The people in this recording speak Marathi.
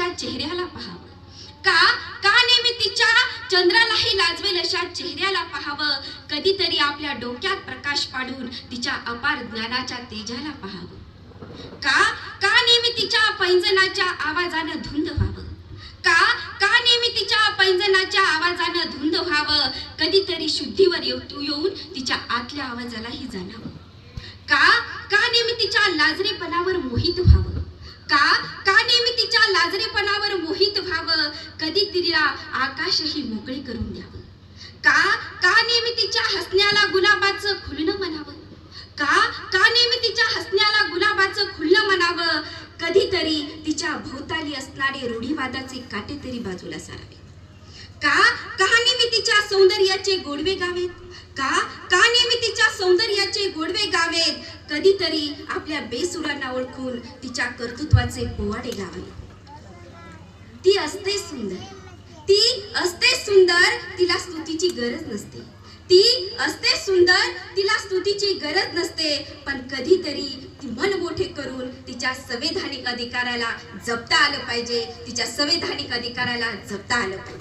लाजवेल अशा चेहऱ्याला पाहावं. का? का नेहमी तिच्या चंद्रालाही लाजवेल अशा चेहऱ्याला पाहावं? कधीतरी आपल्या डोक्यात प्रकाश पाडून तिच्या अपार ज्ञानाच्या तेजाला पाहावं. का? का नेहमी तिच्या पैंजनाच्या आवाजानं धुंद व्हावं? का? का नेहमी तिच्या पैंजनाच्या आवाजानं धुंद व्हावं? कधीतरी शुद्धीवर येऊ तू येऊन तिच्या आतल्या आवाजालाही जाणावं. का? का नेहमी तिच्या लाजरेपणावर मोहित व्हावं का का नेहमी तिच्या लाजरेपणावर मोहित व्हावं कधी तिला आकाशही मोकळे करून द्यावं का का नेहमी तिच्या हसण्याला गुलाबाचं खुलणं म्हणावं? का का नेहमी तिच्या हसण्याला गुलाबाचं खुलणं म्हणावं? कधीतरी तिच्या भोवताली असणारे रूढीवादाचे काटे तरी बाजूला सारावे. का का नेहमी तिच्या सौंदर्याचे गोडवे गावेत? का का नेहमी तिच्या सौंदर्याचे गोडवे गावेत? कधीतरी आपल्या बेसुरांना ओळखून तिच्या कर्तृत्वाचे पोवाडे गावे ती असते सुंदर. ती असते सुंदर तिला स्तुतीची गरज नसते. ती असते सुंदर तिला स्तुतीची गरज नसते. पण कधीतरी ती मन मोठे करून तिच्या संवैधानिक अधिकाराला जपता आलं पाहिजे. तिच्या संवैधानिक अधिकाराला जपता आलं पाहिजे.